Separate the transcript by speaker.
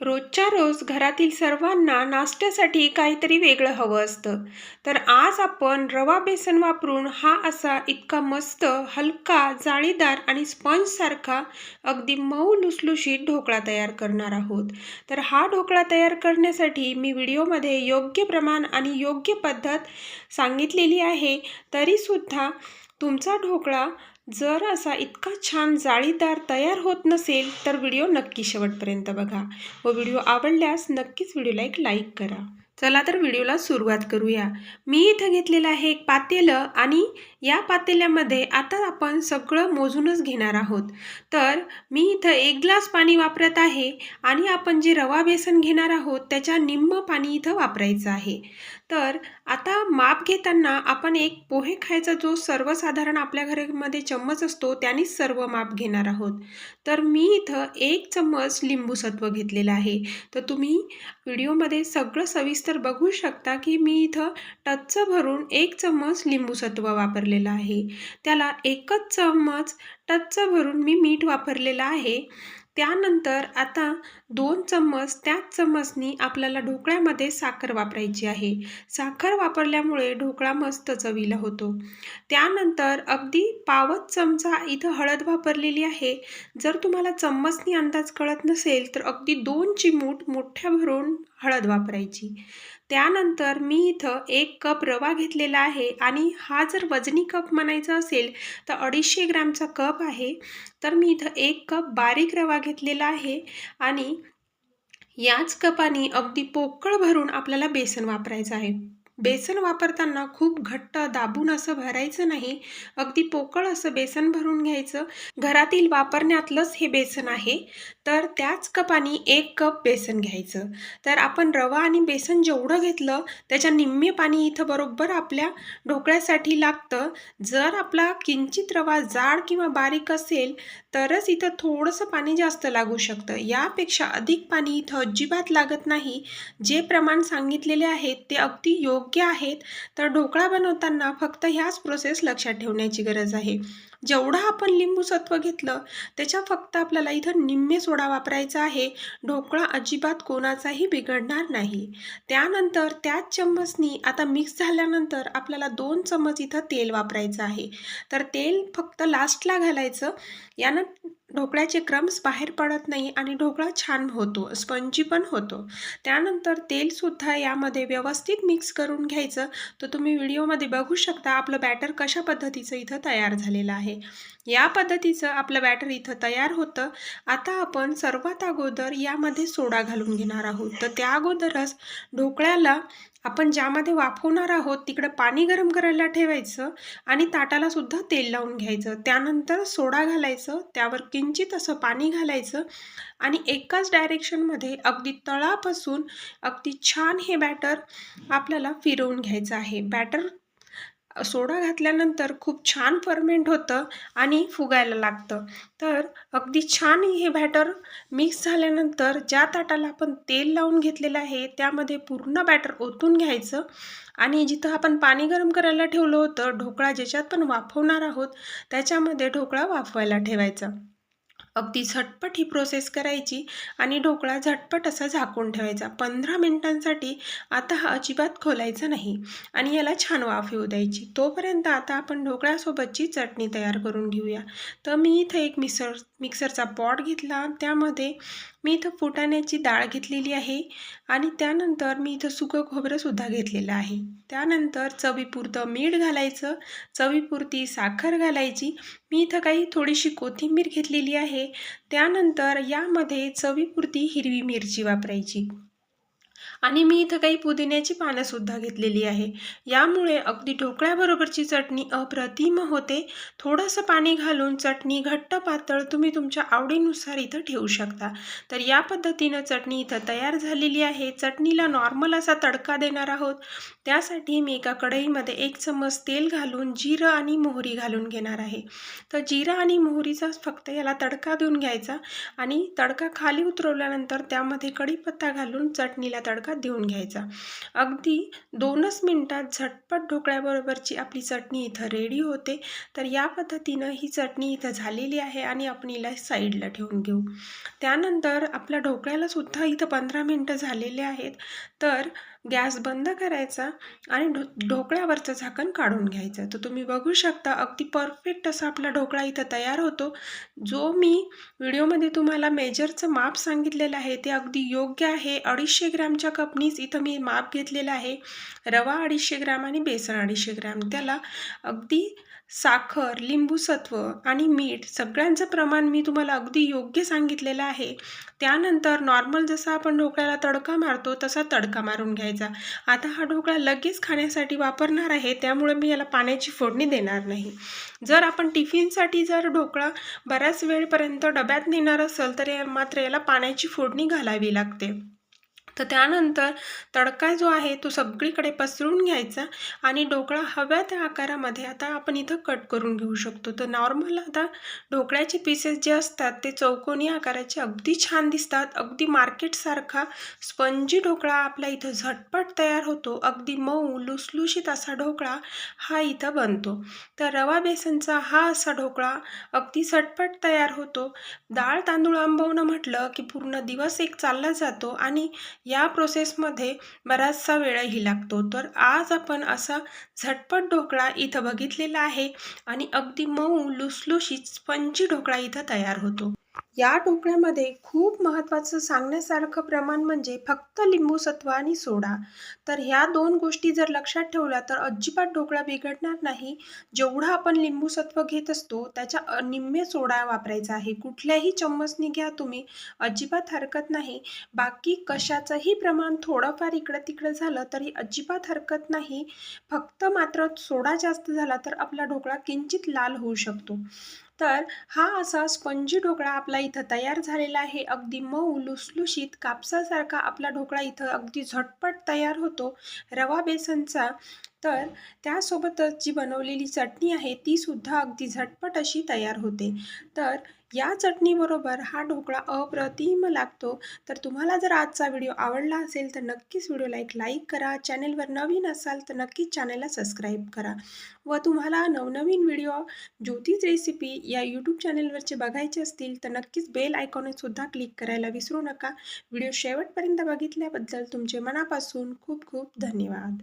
Speaker 1: रोजच्या रोज घरातील सर्वांना नाश्त्यासाठी काहीतरी वेगळं हवं असतं. तर आज आपण रवा बेसन वापरून हा असा इतका मस्त हलका जाळीदार आणि स्पंजसारखा अगदी मऊ लुसलुशीत ढोकळा तयार करणार आहोत. तर हा ढोकळा तयार करण्यासाठी मी व्हिडिओमध्ये योग्य प्रमाण आणि योग्य पद्धत सांगितलेली आहे. तरीसुद्धा तुमचा ढोकळा जर असा इतका छान जाळीदार तयार होत नसेल तर व्हिडिओ नक्की शेवटपर्यंत बघा व व्हिडिओ आवडल्यास नक्कीच व्हिडिओला एक लाईक करा. चला तर व्हिडिओला सुरुवात करूया. मी इथं घेतलेलं आहे एक पातेलं आणि या पातेल्यामध्ये आता आपण सगळं मोजूनच घेणार आहोत. तर मी इथं एक ग्लास पाणी वापरत आहे आणि आपण जे रवा बेसन घेणार आहोत त्याच्या निम्म पाणी इथं वापरायचं आहे. तर आता माप घेताना आपण एक पोहे खायचा जो सर्वसाधारण आपल्या घरामध्ये चम्मच असतो त्यानेच सर्व माप घेणार आहोत. तर मी इथं एक चम्मच लिंबूसत्व घेतलेलं आहे. तर तुम्ही व्हिडिओमध्ये सगळं सविस्तर बघू शकता की मी इथं टच्च भरून एक चम्मच लिंबूसत्व वापरलेलं आहे. त्याला एकच चम्मच टच्च भरून मी मीठ वापरलेलं आहे. त्यानंतर आता दोन चम्मच त्याच चम्मचनी आपल्याला ढोकळ्यामध्ये साखर वापरायची आहे. साखर वापरल्यामुळे ढोकळा मस्त चवीला होतो. त्यानंतर अगदी पावच चमचा इथं हळद वापरलेली आहे. जर तुम्हाला चम्मचनी अंदाज कळत नसेल तर अगदी दोन चिमूट मोठ्या भरून हळद वापरायची. त्यानंतर मी इथं एक कप रवा घेतलेला आहे आणि हा जर वजनी कप म्हणायचा असेल तर अडीचशे ग्रॅमचा कप आहे. तर मी इथं एक कप बारीक रवा घेतलेला आहे आणि याच कपाने अगदी पोकळ भरून आपल्याला बेसन वापरायचं आहे. बेसन वापरताना खूप घट्ट दाबून असं भरायचं नाही. अगदी पोकळ असं बेसन भरून घ्यायचं. घरातील वापरण्यातलंच हे बेसन आहे. तर त्याच कपाने एक कप बेसन घ्यायचं. तर आपण रवा आणि बेसन जेवढं घेतलं त्याच्या निम्मे पाणी इथं बरोबर आपल्या ढोकळ्यासाठी लागतं. जर आपला किंचित रवा जाड किंवा बारीक असेल तरच इथं थोडंसं पाणी जास्त लागू शकतं. यापेक्षा अधिक पाणी इथं अजिबात लागत नाही. जे प्रमाण सांगितलेले आहेत ते अगदी योग्य आहेत तर ढोकळा बनवताना फक्त ह्याच प्रोसेस लक्षात ठेवण्याची गरज आहे. जेवढं आपण लिंबू सत्व घेतलं त्याच्या फक्त आपल्याला इथं निम्मे सोडा वापरायचा आहे. ढोकळा अजिबात कोणाचाही बिघडणार नाही. त्यानंतर त्याच चम्मचनी आता मिक्स झाल्यानंतर आपल्याला दोन चम्मच इथं तेल वापरायचं आहे. तर तेल फक्त लास्टला घालायचं. यानं ढोकळ्याचे क्रम्स बाहेर पडत नाही आणि ढोकळा छान होतो स्पंजी पण होतो. त्यानंतर तेलसुद्धा यामध्ये व्यवस्थित मिक्स करून घ्यायचं. तर तुम्ही व्हिडिओमध्ये बघू शकता आपलं बॅटर कशा पद्धतीचं इथं तयार झालेलं आहे. या पद्धतीचं आपलं बॅटर इथं तयार होतं. आता आपण सर्वात अगोदर यामध्ये सोडा घालून घेणार आहोत. तर त्या अगोदरच ढोकळ्याला आपण ज्यामध्ये वाफवणार आहोत तिकडं पाणी गरम करायला ठेवायचं आणि ताटाला सुद्धा तेल लावून घ्यायचं. त्यानंतर सोडा घालायचं त्यावर किंचित असं पाणी घालायचं आणि एकाच डायरेक्शनमध्ये अगदी तळापासून अगदी छान हे बॅटर आपल्याला फिरवून घ्यायचं आहे. बॅटर सोडा घातल्यानंतर खूप छान फर्मेंट होतं आणि फुगायला लागतं. तर अगदी छान हे बॅटर मिक्स झाल्यानंतर ज्या ताटाला आपण तेल लावून घेतलेलं आहे त्यामध्ये पूर्ण बॅटर ओतून घ्यायचं आणि जिथं आपण पाणी गरम करायला ठेवलं होतं ढोकळा ज्याच्यात पण वाफवणार आहोत त्याच्यामध्ये ढोकळा वाफवायला ठेवायचा. अगदी झटपट ही प्रोसेस करायची आणि ढोकळा झटपट असा झाकून ठेवायचा. पंधरा मिनिटांसाठी आता हा अजिबात खोलायचा नाही आणि याला छान वाफ येऊ द्यायची. तोपर्यंत आता आपण ढोकळ्यासोबतची चटणी तयार करून घेऊया. तर मी इथं एक मिसळ मिक्सरचा पॉट घेतला. त्यामध्ये मी इथं फुटाण्याची डाळ घेतलेली आहे आणि त्यानंतर मी इथं सुकं खोबरंसुद्धा घेतलेलं आहे. त्यानंतर चवीपुरतं मीठ घालायचं. चवीपुरती साखर घालायची. मी इथं काही थोडीशी कोथिंबीर घेतलेली आहे. त्यानंतर यामध्ये चवीपुरती हिरवी मिरची वापरायची. आणि मी इथं काही पुदिन्याची पानंसुद्धा घेतलेली आहे. यामुळे अगदी ढोकळ्याबरोबरची चटणी अप्रतिम होते. थोडंसं पाणी घालून चटणी घट्ट पातळ तुम्ही तुमच्या आवडीनुसार इथं ठेवू शकता. तर या पद्धतीनं चटणी इथं तयार झालेली आहे. चटणीला नॉर्मल असा तडका देणार आहोत. त्यासाठी मी एका कढईमध्ये एक चम्मच तेल घालून जिरं आणि मोहरी घालून घेणार आहे. तर जिरं आणि मोहरीचा फक्त याला तडका देऊन घ्यायचा आणि तडका खाली उतरवल्यानंतर त्यामध्ये कढीपत्ता घालून चटणीला तडका तडका देऊन घ्यायचा. अगदी दोनच मिनटात झटपट ढोकळ्याबरोबरची आपली चटणी इथं रेडी होते. तर या पद्धतीनं ही चटणी इथं झालेली आहे आणि आपण हिला साईडला ठेवून घेऊ. त्यानंतर आपल्या ढोकळ्यालासुद्धा इथं पंधरा मिनटं झालेले आहेत. तर गॅस बंद करायचा आणि ढो ढोकळ्यावरचं झाकण काढून घ्यायचं. तर तुम्ही बघू शकता अगदी परफेक्ट असा आपला ढोकळा इथं तयार होतो. जो मी व्हिडिओमध्ये तुम्हाला मेजरचं माप सांगितलेलं आहे ते अगदी योग्य आहे. अडीचशे ग्रॅमच्या कपनीच इथं मी माप घेतलेलं आहे. रवा अडीचशे ग्रॅम आणि बेसन अडीचशे ग्रॅम. त्याला अगदी साखर लिंबूसत्व आणि मीठ सगळ्यांचं प्रमाण मी तुम्हाला अगदी योग्य सांगितलेलं आहे. त्यानंतर नॉर्मल जसा आपण ढोकळ्याला तडका मारतो तसा तडका मारून घ्यायचा. आता हा ढोकळा लगेच खाण्यासाठी वापरणार आहे त्यामुळे मी याला पाण्याची फोडणी देणार नाही. जर आपण टिफिनसाठी जर ढोकळा बऱ्याच वेळपर्यंत डब्यात नेणार असेल तर या मात्र याला पाण्याची फोडणी घालावी लागते. तर त्यानंतर तडका जो आहे तो सगळीकडे पसरून घ्यायचा आणि ढोकळा हव्या त्या आकारामध्ये आता आपण इथं कट करून घेऊ शकतो. तर नॉर्मल आता ढोकळ्याचे पीसेस जे असतात ते चौकोनी आकाराचे अगदी छान दिसतात. अगदी मार्केटसारखा स्पंजी ढोकळा आपला इथं झटपट तयार होतो. अगदी मऊ लुसलुशीत असा ढोकळा हा इथं बनतो. तर रवा बेसनचा हा असा ढोकळा अगदी झटपट तयार होतो. डाळ तांदूळ आंबवणं म्हटलं की पूर्ण दिवस एक चालला जातो आणि या प्रोसेसमध्ये बराचसा वेळही लागतो. तर आज आपण असा झटपट ढोकळा इथं बघितलेला आहे आणि अगदी मऊ लुसलुशीत स्पंजी ढोकळा इथं तयार होतो. या ढोकळ्यामध्ये खूप महत्त्वाचं सांगण्यासारखं प्रमाण म्हणजे फक्त लिंबू सत्व आणि सोडा. तर ह्या दोन गोष्टी जर लक्षात ठेवल्या तर अजिबात ढोकळा बिघडणार नाही. जेवढं आपण लिंबू सत्व घेत असतो त्याच्या निम्मे सोडा वापरायचा आहे. कुठल्याही चम्मचनी घ्या तुम्ही अजिबात हरकत नाही. बाकी कशाचंही प्रमाण थोडंफार इकडं तिकडं झालं तरी अजिबात हरकत नाही. फक्त मात्र सोडा जास्त झाला तर आपला ढोकळा किंचित लाल होऊ शकतो. तर हा असा स्पंजी ढोकळा आपला इथं तयार झालेला आहे. अगदी मऊ लुसलुशीत कापसासारखा आपला ढोकळा इथं अगदी झटपट तयार होतो. रवा बेसनचा तर त्यासोबतच जी बनवलेली चटणी आहे ती सुद्धा अगदी झटपट अशी तयार होते. तर या चटणीबरोबर हा ढोकळा अप्रतिम लागतो. तर तुम्हाला जर आजचा व्हिडिओ आवडला असेल तर नक्कीच व्हिडिओला एक लाईक करा. चॅनेलवर नवीन असाल तर नक्कीच चॅनेलला सबस्क्राईब करा. व तुम्हाला नवनवीन व्हिडिओ ज्योतिष रेसिपी या यूट्यूब चॅनेलवरचे बघायचे असतील तर नक्कीच बेल आयकॉनसुद्धा क्लिक करायला विसरू नका. व्हिडिओ शेवटपर्यंत बघितल्याबद्दल तुमचे मनापासून खूप खूप धन्यवाद.